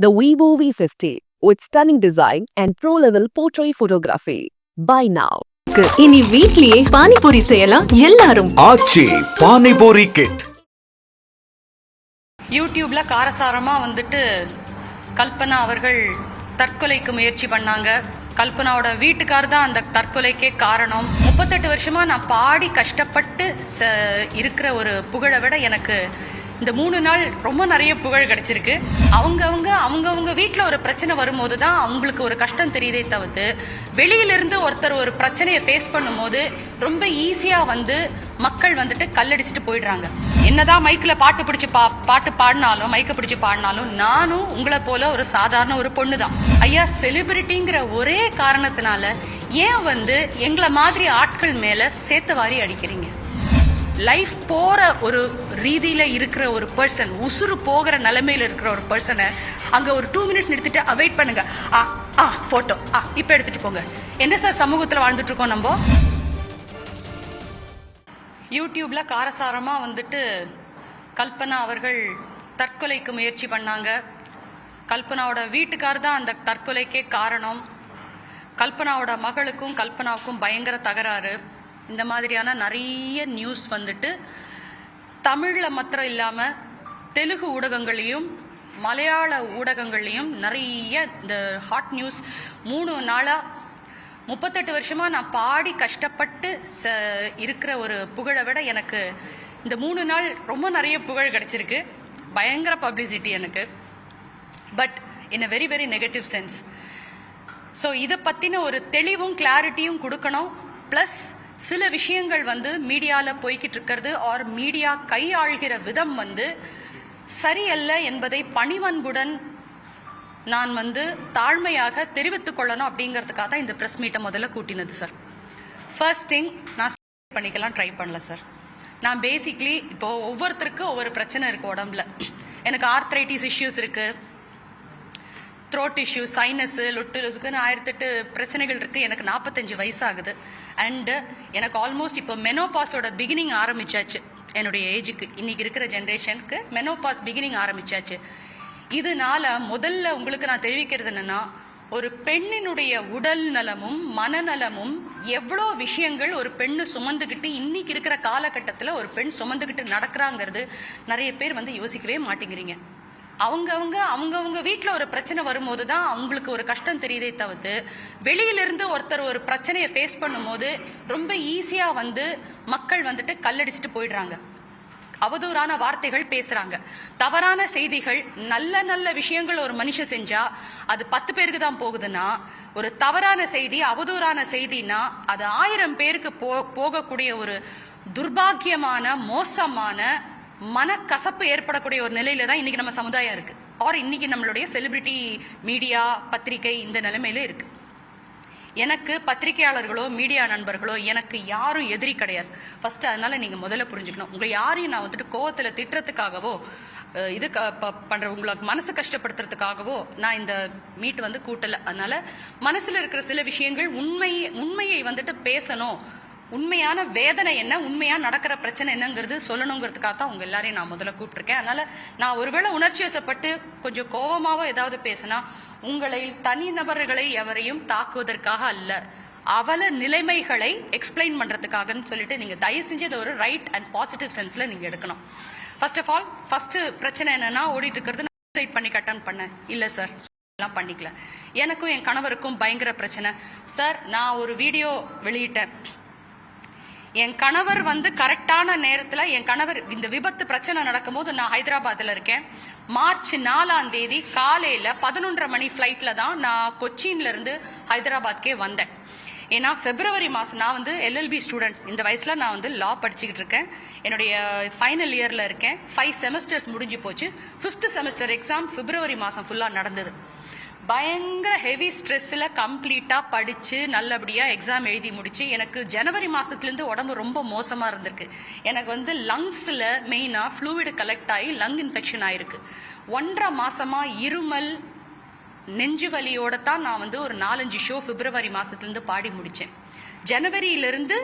The Vivo V50 with stunning design and pro-level portrait photography. Buy now. இனி வீட்லயே பானிபூரி செய்யலாம் எல்லாரும் ஆச்சி பானிபூரி கிட் யூடியூப்ல காரசாரமாக வந்துட்டு கல்பனா அவர்கள் தற்கொலைக்கு முயற்சி பண்ணாங்க கல்பனாவோட வீட்டுக்கார் தான் அந்த தற்கொலைக்கே காரணம் முப்பத்தெட்டு வருஷமா நான் பாடி கஷ்டப்பட்டு ச இருக்கிற ஒரு புகழை விட எனக்கு இந்த மூணு நாள் ரொம்ப நிறைய புகழ் கிடைச்சிருக்கு. அவங்கவுங்க அவங்கவுங்க வீட்டில் ஒரு பிரச்சனை வரும்போது தான் அவங்களுக்கு ஒரு கஷ்டம் தெரியுதே தவிர்த்து வெளியிலிருந்து ஒருத்தர் ஒரு பிரச்சனையை ஃபேஸ் பண்ணும்போது ரொம்ப ஈஸியாக வந்து மக்கள் வந்துட்டு கல்லடிச்சிட்டு போயிடுறாங்க. என்னதான் மைக்கில் பாட்டு பிடிச்சி பா பாட்டு பாடினாலும் மைக்கை பிடிச்சி பாடினாலும் நானும் உங்களை போல ஒரு சாதாரண ஒரு பொண்ணு தான் ஐயா செலிபிரிட்டிங்கிற ஒரே காரணத்தினால ஏன் வந்து எங்களை மாதிரி ஆட்கள் மேலே சேத்த வாரி அடிக்கிறீங்க? லைஃப் போற ஒரு ரீதியில் இருக்கிற ஒரு பர்சன் உசுறு போகிற நிலைமையில் இருக்கிற ஒரு பர்சனை அங்கே ஒரு டூ மினிட்ஸ் நிறுத்திட்டு அவாய்ட் பண்ணுங்க. ஆ ஆ ஃபோட்டோ ஆ இப்போ எடுத்துட்டு போங்க. என்ன சார் சமூகத்தில் வாழ்ந்துட்டுருக்கோம் நம்ம? யூடியூப்பில் காரசாரமாக வந்துட்டு கல்பனா அவர்கள் தற்கொலைக்கு முயற்சி பண்ணாங்க. கல்பனாவோட வீட்டுக்கார் தான் அந்த தற்கொலைக்கே காரணம். கல்பனாவோட மகளுக்கும் கல்பனாவுக்கும் பயங்கர தகராறு. இந்த மாதிரியான நிறைய நியூஸ் வந்துட்டு தமிழில் மாத்திரம் இல்லாமல் தெலுங்கு ஊடகங்களையும் மலையாள ஊடகங்கள்லையும் நிறைய இந்த ஹாட் நியூஸ் மூணு நாளாக முப்பத்தெட்டு வருஷமாக நான் பாடி கஷ்டப்பட்டு ச இருக்கிற ஒரு புகழை விட எனக்கு இந்த மூணு நாள் ரொம்ப நிறைய புகழ் கிடச்சிருக்கு. பயங்கர பப்ளிசிட்டி எனக்கு. But in uh very very negative sense so இதை பற்றின ஒரு தெளிவும் கிளாரிட்டியும் கொடுக்கணும். ப்ளஸ் சில விஷயங்கள் வந்து மீடியாவில் போய்கிட்டு இருக்கிறது ஆர் மீடியா கையாள்கிற விதம் வந்து சரியல்ல என்பதை பணிவன்புடன் நான் வந்து தாழ்மையாக தெரிவித்துக் கொள்ளணும் அப்படிங்கிறதுக்காக தான் இந்த ப்ரெஸ் மீட்டை முதல்ல கூட்டினது சார் ஃபர்ஸ்ட் திங் நான் பண்ணிக்கலாம் ட்ரை பண்ணல சார் நான் பேசிக்லி இப்போ ஒவ்வொருத்தருக்கும் ஒவ்வொரு பிரச்சனை இருக்கு உடம்புல. எனக்கு ஆர்த்ரைட்டிஸ் இஷ்யூஸ் இருக்குது த்ரோட் இஷ்யூ சைனஸு லொட்டுலஸுக்குன்னு ஆயிரத்தெட்டு பிரச்சனைகள் இருக்குது எனக்கு நாற்பத்தஞ்சு வயசாகுது. அண்டு எனக்கு ஆல்மோஸ்ட் இப்போ மெனோபாஸோட பிகினிங் ஆரம்பிச்சாச்சு. என்னுடைய ஏஜுக்கு இன்னைக்கு இருக்கிற ஜென்ரேஷனுக்கு மெனோபாஸ் பிகினிங் ஆரம்பிச்சாச்சு. இதனால முதல்ல உங்களுக்கு நான் தெரிவிக்கிறது என்னன்னா ஒரு பெண்ணினுடைய உடல் நலமும் மனநலமும் எவ்வளோ விஷயங்கள் ஒரு பெண்ணு சுமந்துக்கிட்டு இன்னைக்கு இருக்கிற காலகட்டத்தில் ஒரு பெண் சுமந்துக்கிட்டு நடக்கிறாங்கிறது நிறைய பேர் வந்து யோசிக்கவே மாட்டேங்கிறீங்க. அவங்கவுங்க அவங்கவுங்க வீட்டில் ஒரு பிரச்சனை வரும்போது தான் அவங்களுக்கு ஒரு கஷ்டம் தெரியுதே தவிர்த்து வெளியிலிருந்து ஒருத்தர் ஒரு பிரச்சனையை ஃபேஸ் பண்ணும்போது ரொம்ப ஈஸியாக வந்து மக்கள் வந்துட்டு கல்லடிச்சிட்டு போயிடுறாங்க. அவதூறான வார்த்தைகள் பேசுறாங்க. தவறான செய்திகள் நல்ல நல்ல விஷயங்கள் ஒரு மனுஷன் செஞ்சா அது பத்து பேருக்கு தான் போகுதுன்னா ஒரு தவறான செய்தி அவதூறான செய்தினா அது ஆயிரம் பேருக்கு போ போகக்கூடிய ஒரு துர்பாக்கியமான மோசமான மனக்கசப்பு ஏற்படக்கூடிய ஒரு நிலையில தான் இன்னைக்கு நம்ம சமுதாயம் இருக்கு. ஆர் இன்னைக்கு நம்மளுடைய செலிபிரிட்டி மீடியா பத்திரிகை இந்த நிலைமையில இருக்கு. எனக்கு பத்திரிகையாளர்களோ மீடியா நண்பர்களோ எனக்கு யாரும் எதிரி கிடையாது. ஃபர்ஸ்ட் அதனால நீங்க முதல்ல புரிஞ்சுக்கணும். உங்களை யாரையும் நான் வந்துட்டு கோவத்துல திட்டுறதுக்காகவோ இது பண்ற உங்களுக்கு மனசு கஷ்டப்படுத்துறதுக்காகவோ நான் இந்த மீட் வந்து கூட்டல. அதனால மனசுல இருக்கிற சில விஷயங்கள் உண்மை உண்மையை வந்துட்டு பேசணும். உண்மையான வேதனை என்ன? உண்மையா நடக்கிற பிரச்சனை என்னங்கிறது சொல்லணுங்கிறதுக்காக தான் உங்க எல்லாரையும் நான் முதல்ல கூப்பிட்டுருக்கேன். அதனால நான் ஒருவேளை உணர்ச்சி வசப்பட்டு கொஞ்சம் கோபமாவோ ஏதாவது பேசினா உங்களை தனிநபர்களை எவரையும் தாக்குவதற்காக அல்ல அவல நிலைமைகளை எக்ஸ்பிளைன் பண்றதுக்காகன்னு சொல்லிட்டு நீங்க தயவு செஞ்சு இதை ஒரு ரைட் அண்ட் பாசிட்டிவ் சென்ஸ்ல நீங்க எடுக்கணும். ஃபர்ஸ்ட் ஆஃப் ஆல் ஃபர்ஸ்ட் பிரச்சனை என்னன்னா ஓடிட்டு இருக்கிறது சூசைட் பண்ணி கட்டன் பண்ணேன். இல்ல சார் எல்லாம் பண்ணிக்கல. எனக்கும் என் கணவருக்கும் பயங்கர பிரச்சனை. சார் நான் ஒரு வீடியோ வெளியிட்டேன். என் கணவர் வந்து கரெக்டான நேரத்தில் என் கணவர் இந்த விபத்து பிரச்சனை நடக்கும்போது நான் ஹைதராபாத்தில் இருக்கேன். மார்ச் நாலாம் தேதி காலையில் பதினொன்றரை மணி ஃப்ளைட்டில் தான் நான் கொச்சின்ல இருந்து ஹைதராபாத்கே வந்தேன். ஏன்னா பிப்ரவரி மாதம் நான் வந்து எல்எல்பி ஸ்டூடெண்ட் இந்த வயசில் நான் வந்து லா படிச்சுக்கிட்டு இருக்கேன். என்னுடைய ஃபைனல் இயரில் இருக்கேன். ஃபைவ் செமஸ்டர்ஸ் முடிஞ்சு போச்சு. ஃபிஃப்த் செமஸ்டர் எக்ஸாம் பிப்ரவரி மாதம் ஃபுல்லாக நடந்தது. பயங்கர ஹெவி ஸ்ட்ரெஸ்ஸில் கம்ப்ளீட்டாக படித்து நல்லபடியாக எக்ஸாம் எழுதி முடித்து எனக்கு ஜனவரி மாதத்துலேருந்து உடம்பு ரொம்ப மோசமாக இருந்திருக்கு. எனக்கு வந்து லங்ஸில் மெயினாக ஃப்ளூயிடு கலெக்ட் ஆகி லங் இன்ஃபெக்ஷன் ஆயிருக்கு. ஒன்றரை மாதமாக இருமல் நெஞ்சு வலியோட தான் நான் வந்து ஒரு நாலஞ்சு ஷோ பிப்ரவரி மாதத்துலேருந்து பாடி முடித்தேன் ஜனவரியிலிருந்து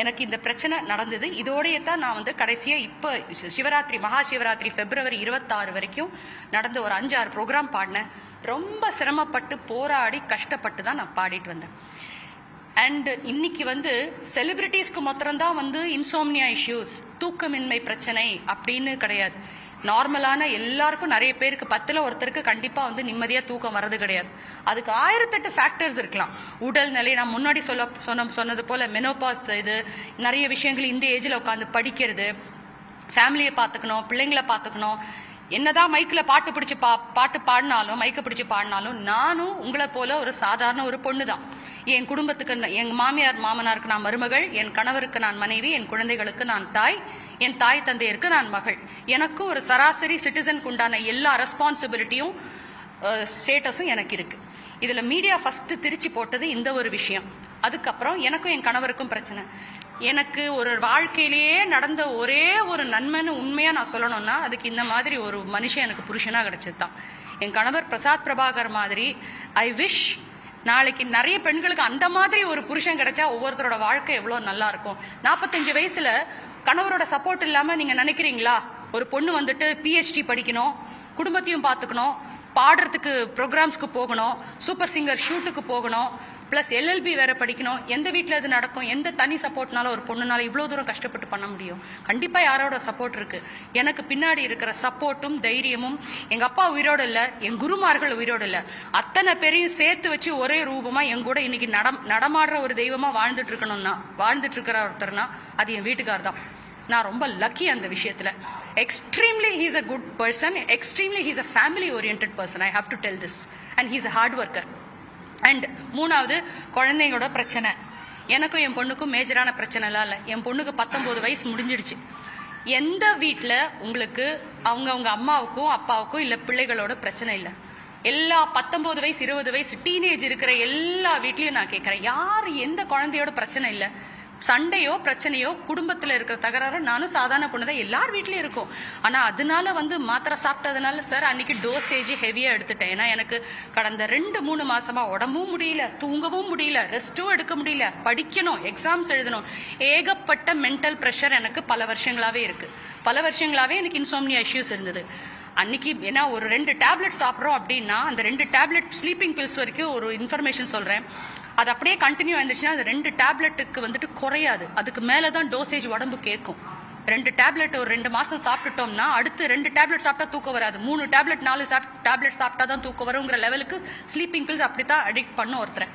எனக்கு இந்த பிரச்சனை நடந்தது. இதோடைய தான் நான் வந்து கடைசியாக இப்போ சிவராத்திரி மகா சிவராத்திரி பிப்ரவரி இருபத்தாறு வரைக்கும் நடந்த ஒரு அஞ்சாறு ப்ரோக்ராம் பாடினேன். ரொம்ப சிரமப்பட்டு போராடி கஷ்டப்பட்டு தான் நான் பாடிட்டு வந்தேன். அண்ட் இன்னைக்கு வந்து செலிபிரிட்டிஸ்க்கு மாத்திரம்தான் வந்து இன்சோம்னியா இஷ்யூஸ் தூக்கமின்மை பிரச்சனை அப்படின்னு கிடையாது. நார்மலான எல்லாருக்கும் நிறைய பேருக்கு பத்தில் ஒருத்தருக்கு கண்டிப்பாக வந்து நிம்மதியாக தூக்கம் வர்றது கிடையாது. அதுக்கு ஆயிரத்தெட்டு ஃபேக்டர்ஸ் இருக்கலாம். உடல் நிலை நான் முன்னாடி சொல்ல சொன்ன சொன்னது போல் மெனோபாஸ் இது நிறைய விஷயங்கள் இந்த ஏஜில் உட்காந்து படிக்கிறது ஃபேமிலியை பார்த்துக்கணும் பிள்ளைங்களை பார்த்துக்கணும் என்னதான் மைக்கில் பாட்டு பிடிச்சு பா பாட்டு பாடினாலும் மைக்க பிடிச்சு பாடினாலும் நானும் உங்களை போல ஒரு சாதாரண ஒரு பொண்ணு தான் என் குடும்பத்துக்கு ந- என் மாமியார் மாமனாருக்கு நான் மருமகள் என் கணவருக்கு நான் மனைவி என் குழந்தைகளுக்கு நான் தாய் என் தாய் தந்தையருக்கு நான் மகள். எனக்கும் ஒரு சராசரி சிட்டிசனுக்கு உண்டான எல்லா ரெஸ்பான்சிபிலிட்டியும் ஸ்டேட்டஸும் எனக்கு இருக்கு. இதுல மீடியா ஃபர்ஸ்ட் திருச்சி போட்டது இந்த ஒரு விஷயம். அதுக்கப்புறம் எனக்கும் என் கணவருக்கும் பிரச்சனை. எனக்கு ஒரு வாழ்க்கையிலேயே நடந்த ஒரே ஒரு நன்மைன்னு உண்மையாக நான் சொல்லணும்னா அதுக்கு இந்த மாதிரி ஒரு மனுஷன் எனக்கு புருஷனாக கிடச்சது தான் என் கணவர் பிரசாத் பிரபாகர் மாதிரி ஐ விஷ் நாளைக்கு நிறைய பெண்களுக்கு அந்த மாதிரி ஒரு புருஷன் கிடைச்சா ஒவ்வொருத்தரோட வாழ்க்கை எவ்வளோ நல்லா இருக்கும். நாற்பத்தஞ்சு வயசுல கணவரோட சப்போர்ட் இல்லாமல் நீங்கள் நினைக்கிறீங்களா? ஒரு பொண்ணு வந்துட்டு பிஹெச்டி படிக்கணும் குடும்பத்தையும் பார்த்துக்கணும் பாடுறதுக்கு ப்ரோக்ராம்ஸ்க்கு போகணும் சூப்பர் சிங்கர் ஷூட்டுக்கு போகணும் ப்ளஸ் எல்எல்பி வேற படிக்கணும். எந்த வீட்டில் இது நடக்கும்? எந்த தனி சப்போர்ட்னால ஒரு பொண்ணுனால இவ்வளோ தூரம் கஷ்டப்பட்டு பண்ண முடியும்? கண்டிப்பாக யாரோட சப்போர்ட் இருக்கு? எனக்கு பின்னாடி இருக்கிற சப்போர்ட்டும் தைரியமும் எங்கள் அப்பா உயிரோடு இல்லை என் குருமார்கள் உயிரோடு இல்லை. அத்தனை பேரையும் சேர்த்து வச்சு ஒரே ரூபமாக என் கூட இன்னைக்கு நடம் நடமாடுற ஒரு தெய்வமாக வாழ்ந்துட்டு இருக்கணும்னா வாழ்ந்துட்டு இருக்கிற ஒருத்தர்னா அது என் வீட்டுக்கார் தான். நான் ரொம்ப லக்கி அந்த விஷயத்தில். Extremely he's a good person extremely he's a family orient person I have to tell this and he's a hard worker and மூணாவது குழந்தைங்களோட பிரச்சனை. எனக்கும் என் பொண்ணுக்கும் மேஜரான பிரச்சனைலாம் இல்லை. என் பொண்ணுக்கு பத்தொம்போது வயசு முடிஞ்சிடுச்சு. எந்த வீட்டில் உங்களுக்கு அவங்கவுங்க அம்மாவுக்கும் அப்பாவுக்கும் இல்லை பிள்ளைகளோட பிரச்சனை இல்லை. எல்லா பத்தொம்போது வயசு இருபது வயசு டீனேஜ் இருக்கிற எல்லா வீட்லேயும் நான் கேட்குறேன் யார் எந்த குழந்தையோட பிரச்சனை இல்லை? சண்டையோ பிரச்சனையோ குடும்பத்தில் இருக்கிற தகராறோ நானும் சாதாரண பொண்ணு தான் எல்லார் வீட்லேயும் இருக்கும். ஆனால் அதனால வந்து மாத்திரை சாப்பிட்டதுனால சார் அன்னைக்கு டோசேஜ் ஹெவியாக எடுத்துட்டேன். ஏன்னா எனக்கு கடந்த ரெண்டு மூணு மாசமா உடம்பும் முடியல தூங்கவும் முடியல ரெஸ்ட்டும் எடுக்க முடியல. படிக்கணும் எக்ஸாம்ஸ் எழுதணும். ஏகப்பட்ட மென்டல் ப்ரெஷர் எனக்கு பல வருஷங்களாகவே இருக்கு. பல வருஷங்களாகவே எனக்கு இன்சோம்னியா இஷ்யூஸ் இருந்தது. அன்னைக்கு ஏன்னா ஒரு ரெண்டு டேப்லெட் சாப்பிட்றோம் அப்படின்னா அந்த ரெண்டு டேப்லெட் ஸ்லீப்பிங் பில்ஸ் வரைக்கும் ஒரு இன்ஃபர்மேஷன் சொல்கிறேன் அது அப்படியே கண்டினியூ ஆயிருந்துச்சுன்னா அது ரெண்டு டேப்லெட்டுக்கு வந்துட்டு குறையாது. அதுக்கு மேலே தான் டோசேஜ் உடம்பு கேட்கும் ரெண்டு டேப்லெட் ஒரு ரெண்டு மாசம் சாப்பிட்டுட்டோம்னா அடுத்து ரெண்டு டேப்லெட் சாப்பிட்டா தூக்கம் வராது. மூணு டேப்லெட் நாலு டேப்லெட் சாப்பிட்டா தான் தூக்கம் வருங்கிற லெவலுக்கு ஸ்லீப்பிங் பில்ஸ் அப்படி தான் அடிக்ட் பண்ண ஒருத்தரை.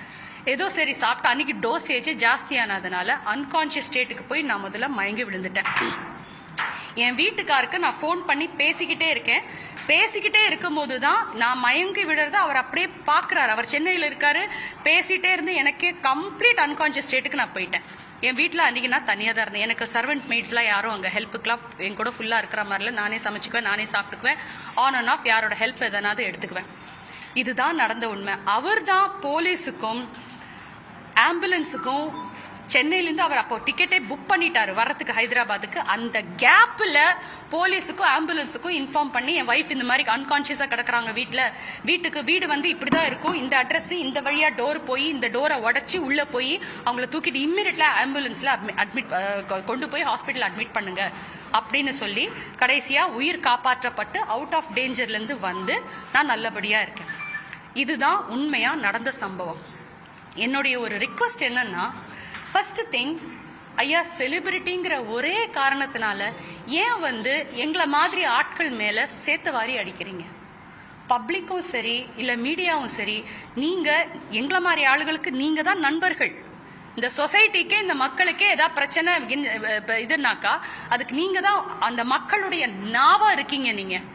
ஏதோ சரி சாப்பிட்டா அன்னைக்கு டோசேஜ் ஜாஸ்தியானதுனால அன்கான்ஷியஸ் ஸ்டேட்டுக்கு போய் நான் முதல்ல மயங்கி விழுந்துட்டேன். என் வீட்டுக்காருக்கு நான் ஃபோன் பண்ணி பேசிக்கிட்டே இருக்கேன். பேசிக்கிட்டே இருக்கும்போது தான் நான் மயங்கி விடுறத அவர் அப்படியே பார்க்குறாரு. அவர் சென்னையில் இருக்காரு. பேசிகிட்டே இருந்து எனக்கே கம்ப்ளீட் அன்கான்ஷியஸ் ஸ்டேட்டுக்கு நான் போயிட்டேன். என் வீட்டில் அன்றைக்கி நான் தனியாக தான் இருந்தேன். எனக்கு சர்வெண்ட் மெய்ட்ஸ்லாம் யாரும் அங்கே ஹெல்ப்புக்கெலாம் என் கூட ஃபுல்லாக இருக்கிற மாதிரிலாம் நானே சமைச்சுக்குவேன் நானே சாப்பிட்டுக்குவேன். ஆன் அண்ட் ஆஃப் யாரோட ஹெல்ப் எதனாவது எடுத்துக்குவேன். இதுதான் நடந்த உண்மை. அவர் தான் போலீஸுக்கும் ஆம்புலன்ஸுக்கும் சென்னையிலேருந்து அவர் அப்போ டிக்கெட்டே புக் பண்ணிட்டாரு வரத்துக்கு ஹைதராபாத்துக்கு. அந்த கேப்பில் போலீஸுக்கும் ஆம்புலன்ஸுக்கும் இன்ஃபார்ம் பண்ணி என் ஒய்ஃப் இந்த மாதிரி அன்கான்ஷியஸாக கிடக்குறாங்க வீட்டில் வீட்டுக்கு வீடு வந்து இப்படி தான் இருக்கும். இந்த அட்ரஸ் இந்த வழியாக டோர் போய் இந்த டோரை உடச்சி உள்ளே போய் அவங்கள தூக்கிட்டு இம்மிடியட்லாக ஆம்புலன்ஸில் அட்மிட் கொண்டு போய் ஹாஸ்பிட்டல் அட்மிட் பண்ணுங்க அப்படின்னு சொல்லி கடைசியாக உயிர் காப்பாற்றப்பட்டு அவுட் ஆஃப் டேஞ்சர்லேருந்து வந்து நான் நல்லபடியாக இருக்கேன். இதுதான் உண்மையாக நடந்த சம்பவம். என்னுடைய ஒரு ரிக்வஸ்ட் என்னன்னா ஃபர்ஸ்ட் திங் ஐயா செலிபிரிட்டிங்கிற ஒரே காரணத்தினால ஏன் வந்து எங்களை மாதிரி ஆட்கள் மேலே சேர்த்த வாரி அடிக்கிறீங்க? பப்ளிக்கும் சரி இல்லை மீடியாவும் சரி நீங்கள் எங்களை மாதிரி ஆளுகளுக்கு நீங்கள் தான் நண்பர்கள். இந்த சொசைட்டிக்கே இந்த மக்களுக்கே ஏதாவது பிரச்சனை இதுனாக்கா அதுக்கு நீங்கள் தான் அந்த மக்களுடைய நாவாக இருக்கீங்க நீங்கள்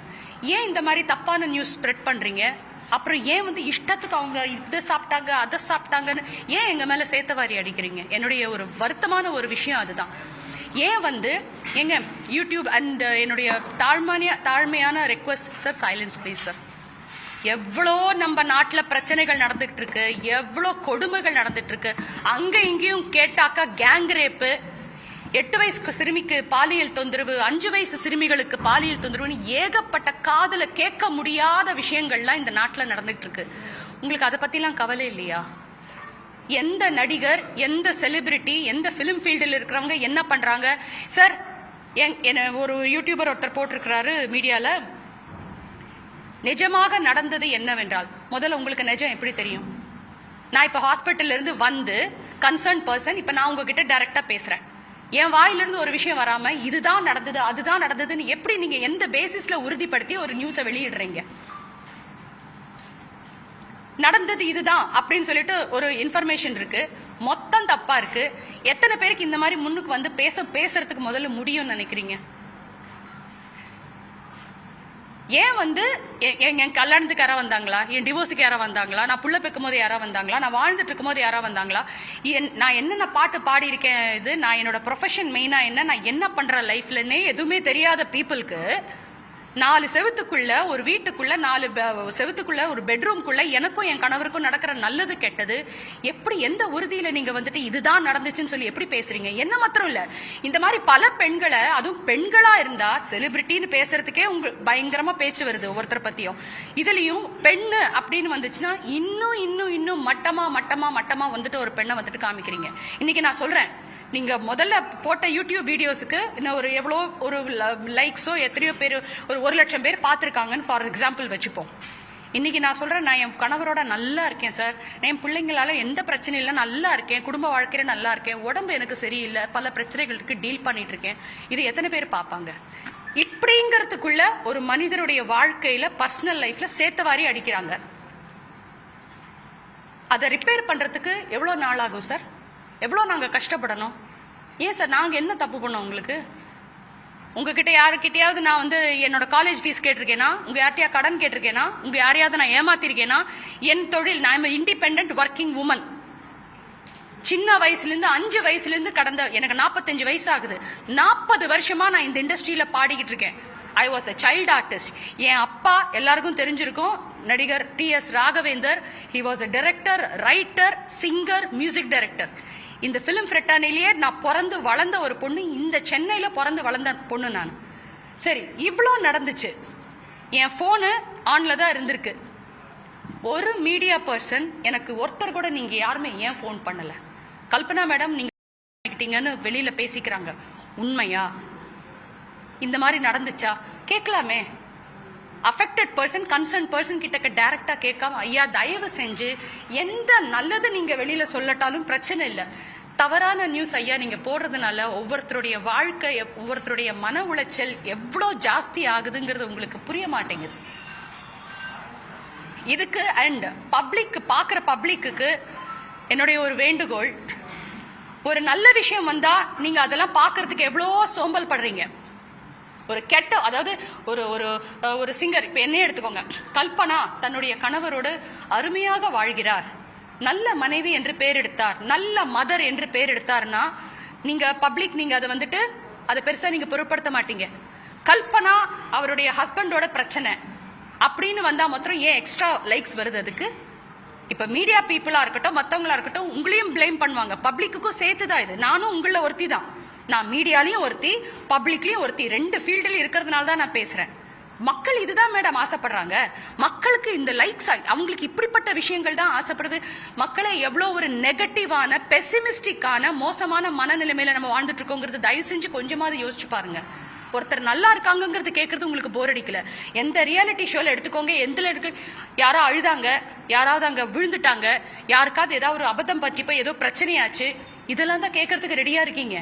ஏன் இந்த மாதிரி தப்பான நியூஸ் ஸ்ப்ரெட் பண்ணுறீங்க அப்புறம் ஏன் வந்து இஷ்டத்துக்கு அவங்க இதை சாப்பிட்டாங்க அதை சாப்பிட்டாங்கன்னு ஏன் எங்க மேல சேத்தவாரி அடிக்கிறீங்க? என்னுடைய ஒரு வருத்தமான ஒரு விஷயம் அதுதான். ஏன் வந்து எங்க யூடியூப் அண்ட் என்னுடைய தாழ்மையான தாழ்மையான request sir silence please sir எவ்வளோ நம்ம நாட்டில் பிரச்சனைகள் நடந்துகிட்டு இருக்கு எவ்வளோ கொடுமைகள் நடந்துட்டு இருக்கு. அங்கே இங்கேயும் கேட்டாக்கா கேங் ரேப்பு எட்டு வயசு சிறுமிக்கு பாலியல் தொந்தரவு அஞ்சு வயசு சிறுமிகளுக்கு பாலியல் தொந்தரவுன்னு ஏகப்பட்ட காதல கேட்க முடியாத விஷயங்கள்லாம் இந்த நாட்டில் நடந்துட்டு இருக்கு. உங்களுக்கு அதை பத்திலாம் கவலை இல்லையா? எந்த நடிகர் எந்த செலிபிரிட்டி எந்த ஃபிலிம் ஃபீல்டில் இருக்கிறவங்க என்ன பண்றாங்க? சார் என் ஒரு யூடியூபர் ஒருத்தர் போட்டிருக்கிறாரு மீடியால. நிஜமாக நடந்தது என்னவென்றால் முதல்ல உங்களுக்கு நிஜம் எப்படி தெரியும்? நான் இப்ப ஹாஸ்பிட்டல்ல இருந்து வந்து கன்சர்ன் பர்சன் இப்ப நான் உங்ககிட்ட டைரக்டா பேசுறேன். என் வாயிலிருந்து ஒரு விஷயம் வராம இதுதான் நடந்தது அதுதான் நடந்ததுன்னு எப்படி நீங்க எந்த பேசிஸ்ல உறுதிப்படுத்தி ஒரு நியூஸை வெளியிடுறீங்க? நடந்தது இதுதான் அப்படின்னு சொல்லிட்டு ஒரு இன்ஃபர்மேஷன் இருக்கு. மொத்தம் தப்பா இருக்கு. எத்தனை பேருக்கு இந்த மாதிரி முன்னுக்கு வந்து பேச பேசுறதுக்கு முதல்ல முடியும்னு நினைக்கிறீங்க? ஏன் வந்து எ- என் கல்யாணத்துக்கு யாராவது வந்தாங்களா? என் டிவோர்ஸுக்கு யாராவது வந்தாங்களா? நான் புள்ள பெக்கும் போது யாராவது வந்தாங்களா? நான் வாழ்ந்துட்டு இருக்கும் போது யாராவது வந்தாங்களா? என்- நான் என்னென்ன பாட்டு பாடியிருக்கேன் இது? நான் என்னோட ப்ரொஃபஷன் மெயினாக என்ன? நான் என்ன பண்ணுற லைஃப்லன்னே எதுவுமே தெரியாத பீப்புளுக்கு நாலு செவத்துக்குள்ள ஒரு வீட்டுக்குள்ள நாலு செவத்துக்குள்ள ஒரு பெட்ரூம்குள்ள எனக்கும் என் கணவருக்கும் நடக்கிற நல்லது கெட்டது எப்படி எந்த உறுதியில நீங்க வந்துட்டு இதுதான் நடந்துச்சுன்னு சொல்லி எப்படி பேசுறீங்க? என்ன மாத்திரம் இல்ல. இந்த மாதிரி பல பெண்களை அதுவும் பெண்களா இருந்தா செலிபிரிட்டின்னு பேசுறதுக்கே உங்க பயங்கரமா பேச்சு வருது ஒவ்வொருத்தர் பத்தியும். இதுலயும் பெண்ணு அப்படின்னு வந்துச்சுன்னா இன்னும் இன்னும் இன்னும் மட்டமா மட்டமா மட்டமா வந்துட்டு ஒரு பெண்ணை வந்துட்டு காமிக்கிறீங்க. இன்னைக்கு நான் சொல்றேன். நீங்கள் முதல்ல போட்ட யூடியூப் வீடியோஸுக்கு இன்னும் ஒரு எவ்வளோ ஒரு லைக்ஸோ எத்தனையோ பேர் ஒரு ஒரு லட்சம் பேர் பார்த்துருக்காங்கன்னு ஃபார் எக்ஸாம்பிள் வச்சுப்போம். இன்னைக்கு நான் சொல்றேன் நான் என் கணவரோட நல்லா இருக்கேன் சார் நான் என் பிள்ளைங்களால எந்த பிரச்சனையும் இல்லை நல்லா இருக்கேன் குடும்ப வாழ்க்கையில நல்லா இருக்கேன் உடம்பு எனக்கு சரியில்லை பல பிரச்சனைகளுக்கு டீல் பண்ணிட்டு இருக்கேன். இது எத்தனை பேர் பார்ப்பாங்க? இப்படிங்கிறதுக்குள்ள ஒரு மனிதருடைய வாழ்க்கையில பர்சனல் லைஃப்ல சேத்தவாரி அடிக்கிறாங்க. அதை ரிப்பேர் பண்றதுக்கு எவ்வளோ நாள் ஆகும் சார் எவ்வளோ நாங்கள் கஷ்டப்படணும்? ஏன் சார் நாங்கள் என்ன தப்பு பண்ணோம் உங்களுக்கு? உங்ககிட்ட யாருக்கிட்டையாவது நான் வந்து என்னோட காலேஜ் ஃபீஸ் கேட்டிருக்கேனா? உங்க யார்கிட்டயா கடன் கேட்டிருக்கேனா? உங்க யாரையாவது நான் ஏமாத்திருக்கேனா? என் தொழில் நான் இண்டிபெண்ட் ஒர்க்கிங் உமன் சின்ன வயசுலேருந்து அஞ்சு வயசுலேருந்து கடந்த எனக்கு 45 வயசு ஆகுது. நாற்பது வருஷமா நான் இந்த இண்டஸ்ட்ரியில் பாடிக்கிட்டு இருக்கேன். I was a child artist என் அப்பா எல்லாருக்கும் தெரிஞ்சிருக்கும். நடிகர் T S Raghavendar he was a director writer singer music director இந்த ஃபிலிம் ஃப்ரெட்டானிலேயே நான் பிறந்து வளர்ந்த ஒரு பொண்ணு இந்த சென்னையில் பிறந்து வளர்ந்த பொண்ணு நான். சரி இவ்வளோ நடந்துச்சு. என் ஃபோனு ஆனில் தான் இருந்திருக்கு. ஒரு மீடியா பர்சன் எனக்கு ஒருத்தர் கூட நீங்கள் யாருமே ஏன் ஃபோன் பண்ணலை? கல்பனா மேடம் நீங்கள் வெளியில் பேசிக்கிறாங்க. உண்மையா? இந்த மாதிரி நடந்துச்சா? கேட்கலாமே. அஃபெக்டட் பர்சன் கன்சர்ன் பர்சன் கிட்ட டைரக்டா கேட்காம ஐயா தயவு செஞ்சு எந்த நல்லது நீங்க வெளியில சொல்லட்டாலும் பிரச்சனை இல்லை. தவறான நியூஸ் ஐயா நீங்க போடுறதுனால ஒவ்வொருத்தருடைய வாழ்க்கை ஒவ்வொருத்தருடைய மன உளைச்சல் எவ்வளோ ஜாஸ்தி ஆகுதுங்கிறது உங்களுக்கு புரிய மாட்டேங்குது. இதுக்கு அண்ட் பப்ளிக் பார்க்குற பப்ளிக்கு என்னுடைய ஒரு வேண்டுகோள் ஒரு நல்ல விஷயம் வந்தா நீங்க அதெல்லாம் பார்க்கறதுக்கு எவ்வளோ சோம்பல் படுறீங்க ஒரு கெட்ட அதாவது ஒரு ஒரு ஒரு சிங்கர் இப்போ என்ன எடுத்துக்கோங்க. கல்பனா தன்னுடைய கணவரோடு அருமையாக வாழ்கிறார். நல்ல மனைவி என்று பேர் எடுத்தார். நல்ல மதர் என்று பேர் எடுத்தார்னா நீங்க பப்ளிக் நீங்க அதை வந்துட்டு அதை பெருசா நீங்க பொருட்படுத்த மாட்டீங்க. கல்பனா அவருடைய ஹஸ்பண்டோட பிரச்சனை. அப்படின்னு வந்தா மாத்திரம் ஏன் எக்ஸ்ட்ரா லைக்ஸ் வருது அதுக்கு? இப்ப மீடியா பீப்புளா இருக்கட்டும் மத்தவங்களா இருக்கட்டும் உங்களையும் ப்ளேம் பண்ணுவாங்க. பப்ளிக்குக்கும் சேர்த்துதான் இது. நானும் உங்கள ஒருத்தி தான் நான் மீடியாலையும் ஒருத்தி பப்ளிக்லயும் ஒருத்தி ரெண்டு ஃபீல்டுலயும் இருக்கிறதுனால தான் நான் பேசுறேன். மக்கள் இதுதான் மேடம் ஆசைப்படுறாங்க. மக்களுக்கு இந்த லைக்ஸ் அவங்களுக்கு இப்படிப்பட்ட விஷயங்கள் தான் ஆசைப்படுது. மக்களை எவ்வளோ ஒரு நெகட்டிவான பெசிமிஸ்டிக்கான மோசமான மனநிலைமையில நம்ம வாழ்ந்துட்டு இருக்கோங்கிறது தயவு செஞ்சு கொஞ்சமாவது யோசிச்சு பாருங்க. ஒருத்தர் நல்லா இருக்காங்கங்கிறது கேட்கறது உங்களுக்கு போர் அடிக்கல. எந்த ரியாலிட்டி ஷோல எடுத்துக்கோங்க எதுல இருக்கு யாரோ அழுதாங்க யாராவது அங்க விழுந்துட்டாங்க யாருக்காவது ஏதாவது ஒரு அபத்தம் பற்றி போய் ஏதோ பிரச்சனையாச்சு இதெல்லாம் தான் கேட்கறதுக்கு ரெடியா இருக்கீங்க.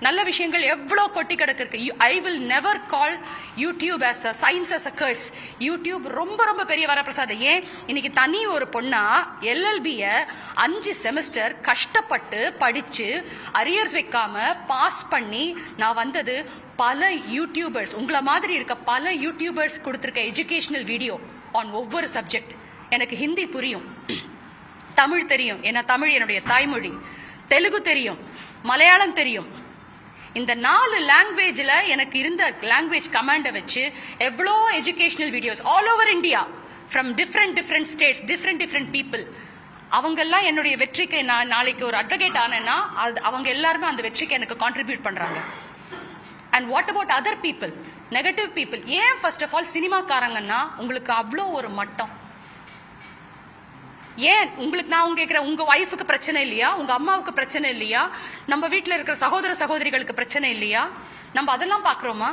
நல்ல விஷயங்கள் எவ்வளோ கொட்டி கிடக்கு I will never call YouTube as a science as a curse YouTube ரொம்ப ரொம்ப பெரிய வரப்பிரசாதம். ஏன்? இன்னைக்கு தனி ஒரு பொண்ணா எல்எல்பியை அஞ்சு செமஸ்டர் கஷ்டப்பட்டு படித்து அரியர்ஸ் வைக்காம பாஸ் பண்ணி நான் வந்தது பல யூடியூபர்ஸ் உங்களை மாதிரி இருக்க பல யூடியூபர்ஸ் கொடுத்துருக்க எஜுகேஷனல் வீடியோ ஆன் ஒவ்வொரு சப்ஜெக்ட் எனக்கு ஹிந்தி புரியும். தமிழ் தெரியும். ஏன்னா தமிழ் என்னுடைய தாய்மொழி. தெலுங்கு தெரியும். மலையாளம் தெரியும். இந்த நாலு லாங்குவேஜில் எனக்கு இருந்த லாங்குவேஜ் கமாண்டை வச்சு எவ்வளோ educational videos all over India from different different states different different people அவங்கெல்லாம் என்னுடைய வெற்றிக்கு நான் நாளைக்கு ஒரு அட்வொகேட் ஆனேன்னா அது அவங்க எல்லாருமே அந்த வெற்றிக்கு எனக்கு கான்ட்ரிபியூட் பண்ணுறாங்க and what about other people negative people ஏன் ஃபர்ஸ்ட் ஆஃப் ஆல் சினிமாக்காரங்கன்னா உங்களுக்கு அவ்வளோ ஒரு மட்டம். ஏன்? உங்களுக்கு நான் உங்க கேட்கிறேன் உங்க ஒய்ஃபுக்கு பிரச்சனை இல்லையா? உங்க அம்மாவுக்கு பிரச்சனை இல்லையா? நம்ம வீட்டில் இருக்கிற சகோதர சகோதரிகளுக்கு பிரச்சனை இல்லையா? நம்ம அதெல்லாம் பாக்குறோமா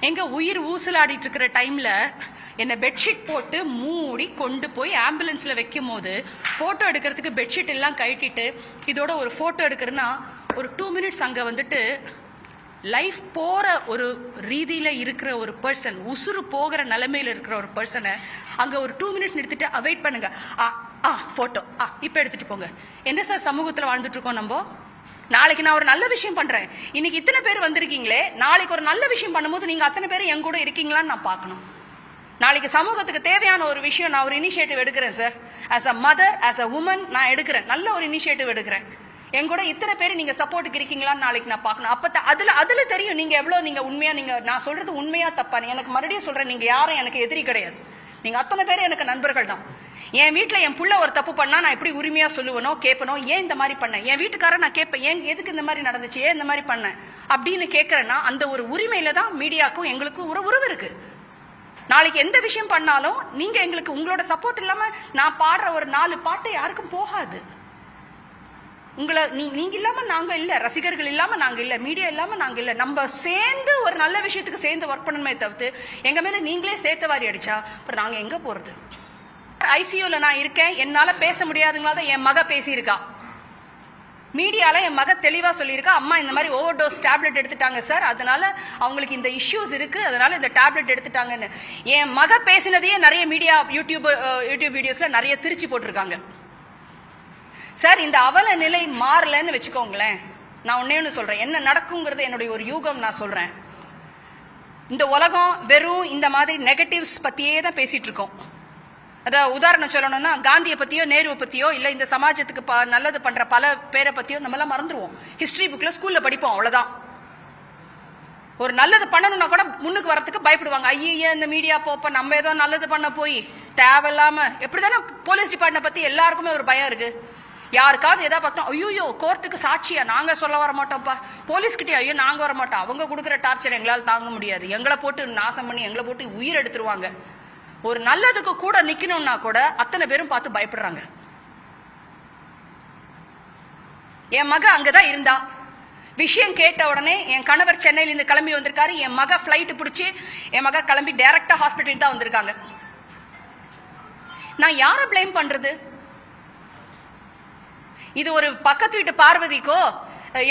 எங்க உயிர் ஊசலாடிட்டு இருக்கிற டைம்ல என்னை பெட்ஷீட் போட்டு மூடி கொண்டு போய் ஆம்புலன்ஸ்ல வைக்கும் போது போட்டோ எடுக்கிறதுக்கு பெட்ஷீட் எல்லாம் கழட்டிட்டு இதோட ஒரு போட்டோ எடுக்கிறேன்னா ஒரு டூ மினிட்ஸ் அங்க வந்துட்டு லைஃப் போற ஒரு ரீதியில இருக்கிற ஒரு பர்சன் உசுறு போகிற நிலைமையில இருக்கிற ஒரு பர்சனை அங்க ஒரு டூ மினிட்ஸ் நிறுத்திட்டு அவாய்ட் பண்ணுங்க. ஆ ஃபோட்டோ போட்டோ ஆ இப்போ எடுத்துட்டு போங்க. என்ன சார் சமூகத்தில் வாழ்ந்துட்டு இருக்கோம் நம்ம? நாளைக்கு நான் ஒரு நல்ல விஷயம் பண்றேன். இன்னைக்கு இத்தனை பேர் வந்திருக்கீங்களே நாளைக்கு ஒரு நல்ல விஷயம் பண்ணும்போது நீங்க அத்தனை பேர் என் கூட இருக்கீங்களான்னு நான் பார்க்கணும். நாளைக்கு சமூகத்துக்கு தேவையான ஒரு விஷயம் நான் ஒரு இனிஷியேட்டிவ் எடுக்கிறேன் sir as a mother as a woman நான் எடுக்கிறேன். நல்ல ஒரு இனிஷியேட்டிவ் எடுக்கிறேன். என் கூட இத்தனை பேர் நீங்க சப்போர்ட்டுக்கு இருக்கீங்களான்னு நாளைக்கு நான் பார்க்கணும். அப்ப அதுல அதுல தெரியும் நீங்க எவ்வளவு நீங்க உண்மையா நீங்க நான் சொல்றது உண்மையா தப்பா? எனக்கு மறுபடியும் சொல்றேன் நீங்க யாரும் எனக்கு எதிரி கிடையாது. நீங்க அத்தனை பேர் எனக்கு நண்பர்கள் தான். என் வீட்டில் என் புள்ள ஒரு தப்பு பண்ணா நான் எப்படி உரிமையா சொல்லுவனோ கேட்பனோ ஏன் இந்த மாதிரி பண்ணேன் என் வீட்டுக்காரன் நான் கேட்பேன். ஏன் எதுக்கு இந்த மாதிரி நடந்துச்சு? ஏன் இந்த மாதிரி பண்ணேன் அப்படின்னு கேட்கறேன்னா அந்த ஒரு உரிமையில தான் மீடியாக்கும் எங்களுக்கும் ஒரு உறவு இருக்கு. நாளைக்கு எந்த விஷயம் பண்ணாலும் நீங்க எங்களுக்கு உங்களோட சப்போர்ட் இல்லாம நான் பாடுற ஒரு நாலு பாட்டு யாருக்கும் போகாது. உங்களை நீ நீங்க இல்லாம நாங்க இல்ல ரசிகர்கள் இல்லாம நாங்க இல்ல மீடியா இல்லாம நாங்க இல்ல. நம்ம சேர்ந்து ஒரு நல்ல விஷயத்துக்கு சேர்ந்து ஒர்க் பண்ணணுமே தவிர்த்து எங்க மேல நீங்களே சேர்த்த வாரி அடிச்சா அப்புறம் நாங்க எங்க போறது? ஐசியூல நான் இருக்கேன் என்னால பேச முடியாதுங்களா தான் என் மக பேசியிருக்கா. மீடியால என் மக தெளிவா சொல்லியிருக்கா அம்மா இந்த மாதிரி ஓவர் டோஸ் டேப்லெட் எடுத்துட்டாங்க சார் அதனால அவங்களுக்கு இந்த இஷ்யூஸ் இருக்கு அதனால இந்த டேப்லெட் எடுத்துட்டாங்கன்னு. என் மக பேசினதையே நிறைய மீடியா யூடியூப் யூடியூப் வீடியோஸ்ல நிறைய திருச்சி போட்டிருக்காங்க. சார் இந்த அவல நிலை மாறலன்னு வச்சுக்கோங்களேன். நான் ஒன்னே ஒன்று சொல்றேன். என்ன நடக்குங்கிறது என்னுடைய ஒரு யூகம் நான் சொல்றேன். இந்த உலகம் வெறும் இந்த மாதிரி நெகட்டிவ்ஸ் பத்தியே தான் பேசிட்டு இருக்கோம். அதாவது உதாரணம் சொல்லணும்னா காந்தியை பத்தியோ நேருவை பத்தியோ இல்ல இந்த சமாஜத்துக்கு ப- நல்லது பண்ற பல பேரை பத்தியோ நம்ம எல்லாம் மறந்துடுவோம் ஹிஸ்டரி புக்ல ஸ்கூல்ல படிப்போம் அவ்வளவுதான். ஒரு நல்லது பண்ணணும்னா கூட முன்னுக்கு வரத்துக்கு பயப்படுவாங்க. ஐயோ இந்த மீடியா போப்ப நம்ம ஏதோ நல்லது பண்ண போய் தேவையில்லாம எப்படிதானே போலீஸ் டிபார்ட்மெண்ட் பத்தி எல்லாருக்குமே ஒரு பயம் இருக்கு. யாருக்காவது எதா பார்த்தோம் ஐயோ கோர்ட்டுக்கு சாட்சியா நாங்க சொல்ல வர மாட்டோம்ப்பா. போலீஸ் கிட்டே ஐயோ நாங்க வர மாட்டோம். அவங்க கொடுக்குற டார்ச்சர் எங்களால் தாங்க முடியாது. எங்களை போட்டு நாசம் பண்ணி எங்களை போட்டு உயிர் எடுத்துருவாங்க. ஒரு நல்லதுக்கு கூட நிக்கணும்னா கூட அத்தனை பேரும் பார்த்து பயப்படுறாங்க. என் மக அங்கதான் இருந்தா. விஷயம் கேட்ட உடனே என் கணவர் சென்னையில இருந்து கிளம்பி வந்திருக்காரு. என் மக பிளைட் பிடிச்சி என் மக கிளம்பி டைரக்டா ஹாஸ்பிட்டல் தான் வந்திருக்காங்க. நான் யாரை பிளேம் பண்றது? இது ஒரு பக்கத்து வீட்டு பார்வதிக்கோ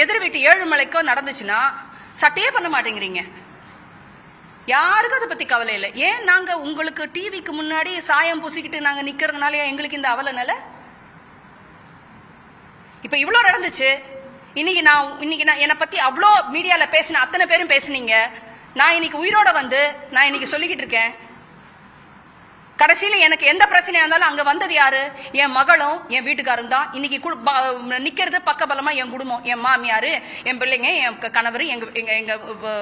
எதிர் வீட்டு ஏழுமலைக்கோ நடந்துச்சுன்னா சட்டையே பண்ண மாட்டேங்கிறீங்க. யாருக்கும் அதை பத்தி கவலை இல்லை. ஏன் நாங்க உங்களுக்கு டிவிக்கு முன்னாடி சாயம் பூசிக்கிட்டு நாங்க நிக்கிறதுனால எங்களுக்கு இந்த அவலை நிலை? இப்ப இவ்வளவு நடந்துச்சு. இன்னைக்கு நான் இன்னைக்கு நான் என்னை பத்தி அவ்வளோ மீடியால பேசின அத்தனை பேரும் பேசுனீங்க. நான் இன்னைக்கு உயிரோட வந்து நான் இன்னைக்கு சொல்லிக்கிட்டு இருக்கேன். கடைசியில எனக்கு எந்த பிரச்சனையா இருந்தாலும் அங்க வந்தது யாரு? என் மகளும் என் வீட்டுக்காரும் தான். இன்னைக்கு குடு- ப- நிக்கிறது பக்கபலமா என் குடும்பம். என் மாமியாரு என் பிள்ளைங்க என் கணவர் எங்க எங்க எங்க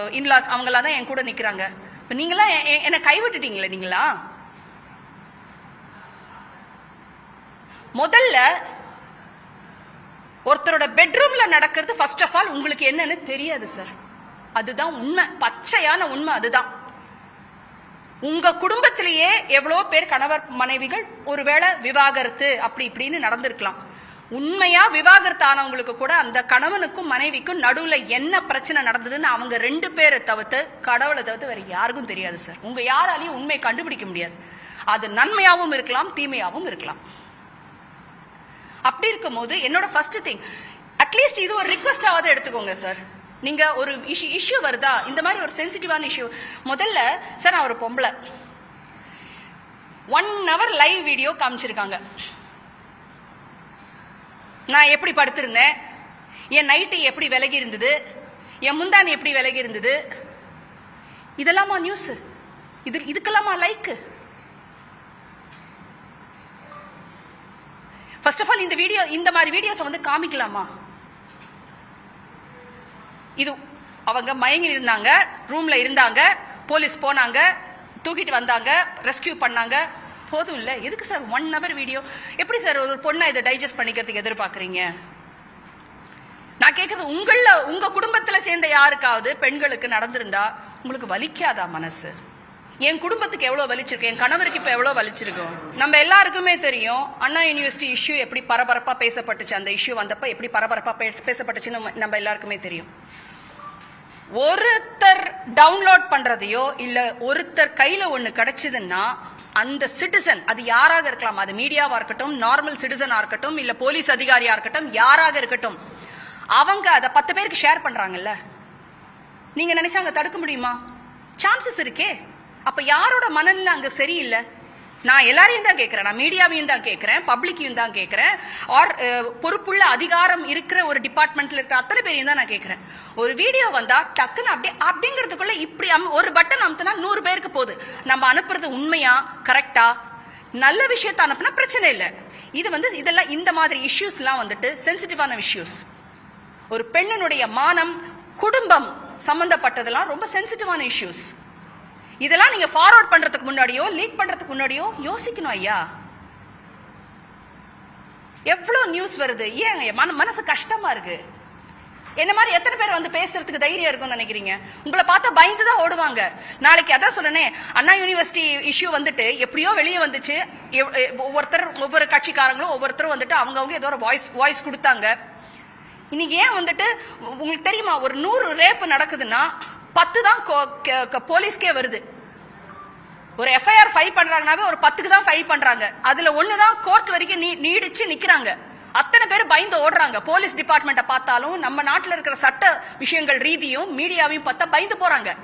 இன்லாஸ் அவங்களா தான் என் கூட நிக்கிறாங்க. இப்ப நீங்களாம் எ- என்னை கைவிட்டுட்டீங்களே நீங்களா? முதல்ல ஒருத்தரோட பெட்ரூம்ல நடக்கிறது ஃபர்ஸ்ட் ஆஃப் ஆல் உங்களுக்கு என்னன்னு தெரியாது சார் அதுதான் உண்மை. பச்சையான உண்மை அதுதான். உங்க குடும்பத்திலேயே எவ்வளோ பேர் கணவர் மனைவிகள் ஒருவேளை விவாகரத்து அப்படி இப்படின்னு நடந்திருக்கலாம். உண்மையா விவாகரத்து ஆனவங்களுக்கு கூட அந்த கணவனுக்கும் மனைவிக்கும் நடுவுல என்ன பிரச்சனை நடந்ததுன்னு அவங்க ரெண்டு பேரை தவிர்த்து கடவுளை தவிர்த்து வேற யாருக்கும் தெரியாது சார் உங்க யாராலையும் உண்மையை கண்டுபிடிக்க முடியாது. அது நன்மையாகவும் இருக்கலாம் தீமையாகவும் இருக்கலாம். அப்படி இருக்கும்போது என்னோட ஃபர்ஸ்ட் திங் அட்லீஸ்ட் இது ஒரு ரிக்வஸ்டாவது எடுத்துக்கோங்க சார் நீங்க ஒரு இஷ்யூ இஷ்யூ வருதா? இந்த மாதிரி ஒரு சென்சிட்டிவான இஷ்யூ முதல்ல சார் நான் ஒரு பொம்பளை. ஒன் ஹவர் லைவ் வீடியோ காமிச்சிருக்காங்க. நான் எப்படி படுத்திருந்தேன்? என் நைட்டு எப்படி விலகி இருந்தது? என் முந்தானி எப்படி விலகி இருந்தது? இதெல்லாமா நியூஸ் இது இதுக்கெல்லாமா லைக்கு ஃபர்ஸ்ட் ஆஃப் ஆல் இந்த வீடியோ இந்த மாதிரி வீடியோஸை வந்து காமிக்கலாமா? இது அவங்க மயங்கி இருந்தாங்க ரூம்ல இருந்தாங்க போலீஸ் போனாங்க தூக்கிட்டு வந்தாங்க ரெஸ்கியூ பண்ணாங்க. போதும் இல்ல. எதுக்கு சார் ஒன் ஹவர் வீடியோ எப்படி சார் ஒரு பொண்ணை இதை டைஜஸ்ட் பண்ணிக்கிறதுக்கு எதிர்பார்க்குறீங்க? நான் கேட்கறது உங்கள உங்க குடும்பத்துல சேர்ந்த யாருக்காவது பெண்களுக்கு நடந்திருந்தா உங்களுக்கு வலிக்காதா மனசு? என் குடும்பத்துக்கு எவ்வளோ வலிச்சிருக்கு? என் கணவருக்கு இப்போ எவ்வளோ வலிச்சிருக்கும் நம்ம எல்லாருக்குமே தெரியும் அண்ணா யூனிவர்சிட்டி இஷ்யூ எப்படி பரபரப்பாக பேசப்பட்டுச்சு. அந்த இஷ்யூ வந்தப்போ எப்படி பரபரப்பாக பேச பேசப்பட்டுச்சுன்னு நம்ம எல்லாருக்குமே தெரியும். ஒருத்தர் டவுன்லோட் பண்றதையோ இல்ல ஒருத்தர் கையில ஒண்ணு கிடைச்சதுன்னா அந்த சிட்டிசன் அது யாராக இருக்கலாம்? அது மீடியாவா இருக்கட்டும் நார்மல் சிட்டிசனா இருக்கட்டும் இல்ல போலீஸ் அதிகாரியா இருக்கட்டும் யாராக இருக்கட்டும். அவங்க அதை பத்து பேருக்கு ஷேர் பண்றாங்கல்ல? நீங்க நினைச்சாங்க தடுக்க முடியுமா? சான்சஸ் இருக்கே. அப்ப யாரோட மனநிலை அங்க சரியில்லை? நான் எல்லாரையும் தான் கேட்குறேன் நான் மீடியாவையும் தான் கேட்குறேன் பப்ளிக்கையும் தான் கேட்குறேன் ஆர் பொறுப்புள்ள அதிகாரம் இருக்கிற ஒரு டிபார்ட்மெண்ட்ல இருக்கிற அத்தனை பேரையும் தான் நான் கேட்குறேன் ஒரு வீடியோ வந்தா டக்குன்னு அப்படியே அப்படிங்கிறதுக்குள்ள இப்படி அம்- ஒரு பட்டன் அமுத்தினா நூறு பேருக்கு போகுது நம்ம அனுப்புறது உண்மையா கரெக்டா நல்ல விஷயத்தை அனுப்புனா பிரச்சனை இல்லை. இது வந்து இதெல்லாம் இந்த மாதிரி இஷ்யூஸ்லாம் வந்துட்டு சென்சிட்டிவான இஷ்யூஸ் ஒரு பெண்ணினுடைய மானம் குடும்பம் சம்பந்தப்பட்டதெல்லாம் ரொம்ப சென்சிட்டிவான இஷ்யூஸ் இதெல்லாம் நீங்க ஃபார்வர்ட் பண்றதுக்கு முன்னாடியோ லீக் பண்றதுக்கு முன்னாடியோ யோசிக்கணும் ஐயா. எவ்வளவு நியூஸ் வருது? ஏன் மன மனசு கஷ்டமா இருக்கு. என்ன மாதிரி எத்தனை பேர் வந்து பேசுறதுக்கு தைரியம் இருக்கும்னு நினைக்கிறீங்க? உங்களை பார்த்தா பயந்து தான் ஓடுவாங்க. நாளைக்கு அதான் சொல்றேனே அண்ணா யூனிவர்சிட்டி இஷ்யூ வந்துட்டு எப்படியோ வெளியே வந்துச்சு. ஒவ்வொருத்தர் ஒவ்வொரு கட்சிக்காரங்களும் ஒவ்வொருத்தரும் வந்துட்டு அவங்கவுங்க ஏதோ ஒரு வாய்ஸ் வாய்ஸ் கொடுத்தாங்க. இன்னைக்கு ஏன் வந்துட்டு உங்களுக்கு தெரியுமா ஒரு நூறு ரேப் நடக்குதுன்னா பத்து தான் கோ- போலீஸ்க்கே வருது. ஒரு எஃப்ஐஆர் ஃபைல் பண்றாங்கனாவே ஒரு பத்துக்கு தான் ஃபைல் பண்றாங்க. அதுல ஒண்ணுதான் கோர்ட் வரைக்கும் நீ நீடிச்சு நிக்கிறாங்க. அத்தனை பேர் பயந்து ஓடுறாங்க. போலீஸ் டிபார்ட்மெண்ட்டை பார்த்தாலும் நம்ம நாட்டில் இருக்கிற சட்ட விஷயங்கள் ரீதியும் மீடியாவையும் பார்த்தா பயந்து போறாங்க.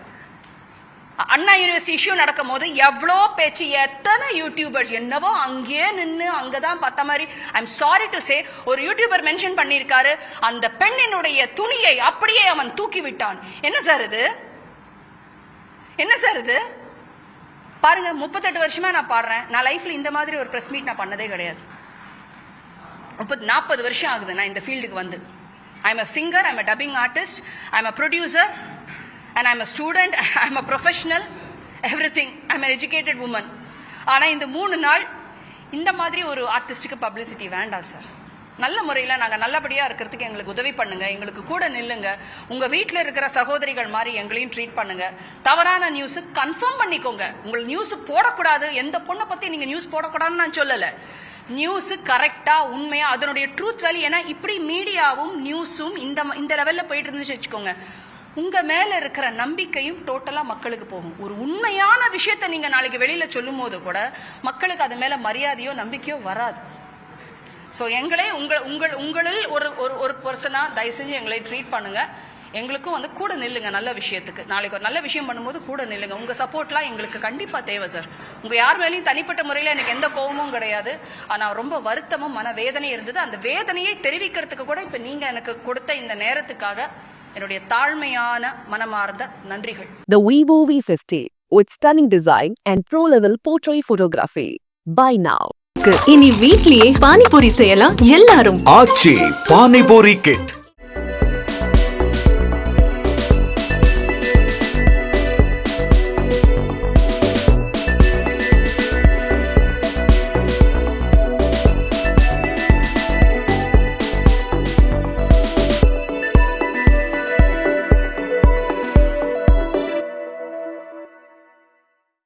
அண்ணா யூனிவர்சிட்டி இஷ்யூ நடக்கும் போது எவ்வளோ பேச்சு எத்தனை யூடியூபர்ஸ் என்னவோ அங்கேயே நின்று அங்கே தான் பார்த்த மாதிரி ஐம் சாரி டு சே ஒரு யூடியூபர் மென்ஷன் பண்ணியிருக்காரு. அந்த பெண்ணினுடைய துணியை அப்படியே அவன் தூக்கி விட்டான். என்ன சார் இது? என்ன சார் இது? பாருங்க முப்பத்தெட்டு வருஷமா நான் பாடுறேன். நான் லைஃப்ல இந்த மாதிரி ஒரு ப்ரெஸ் மீட் நான் பண்ணதே கிடையாது. முப்பது நாற்பது வருஷம் ஆகுது நான் இந்த ஃபீல்டுக்கு வந்து. I'm a singer I'm a dubbing artist I'm a producer and I'm a student I'm a professional everything I'm educated woman ஆனால் இந்த மூணு நாள் இந்த மாதிரி ஒரு ஆர்டிஸ்ட்டுக்கு பப்ளிசிட்டி வேண்டாம் சார் நல்ல முறையில் நாங்கள் நல்லபடியாக இருக்கிறதுக்கு எங்களுக்கு உதவி பண்ணுங்கள் எங்களுக்கு கூட நில்லுங்க. உங்கள் வீட்டில் இருக்கிற சகோதரிகள் மாதிரி எங்களையும் ட்ரீட் பண்ணுங்கள் தவறான நியூஸு கன்ஃபார்ம் பண்ணிக்கோங்க. உங்கள் நியூஸ் போடக்கூடாது. எந்த பொண்ணை பற்றி நீங்கள் நியூஸ் போடக்கூடாதுன்னு நான் சொல்லலை. நியூஸு கரெக்டாக உண்மையாக அதனுடைய ட்ரூத் வேல்யூ ஏன்னா இப்படி மீடியாவும் நியூஸும் இந்த இந்த லெவலில் போயிட்டு இருந்துச்சு வச்சுக்கோங்க. உங்க மேல இருக்கிற நம்பிக்கையும் டோட்டலா மக்களுக்கு போகும். ஒரு உண்மையான விஷயத்தை நீங்க நாளைக்கு வெளியில சொல்லும் போது கூட மக்களுக்கு அது மேல மரியாதையோ நம்பிக்கையோ வராது. ஸோ எங்களே உங்கள் உங்கள் உங்களில் ஒரு ஒரு ஒரு பர்சனாக தயவு செஞ்சு எங்களை ட்ரீட் பண்ணுங்க. எங்களுக்கும் வந்து கூட நில்லுங்க நல்ல விஷயத்துக்கு. நாளைக்கு ஒரு நல்ல விஷயம் பண்ணும்போது கூட நில்லுங்க. உங்க சப்போர்ட்லாம் எங்களுக்கு கண்டிப்பா தேவை சார் உங்க யார் மேலேயும் தனிப்பட்ட முறையில் எனக்கு எந்த கோபமும் கிடையாது. ஆனால் ரொம்ப வருத்தமும் மன வேதனை இருந்தது. அந்த வேதனையை தெரிவிக்கிறதுக்கு கூட இப்போ நீங்க எனக்கு கொடுத்த இந்த நேரத்துக்காக என்னுடைய தாழ்மையான மனமார்ந்த நன்றிகள் The Vivo V50 with stunning design and pro-level portrait photography. Buy now. இனி வீட்லயே பானிபூரி செய்யலாம் எல்லாரும் ஆச்சி பானிபூரி கிட்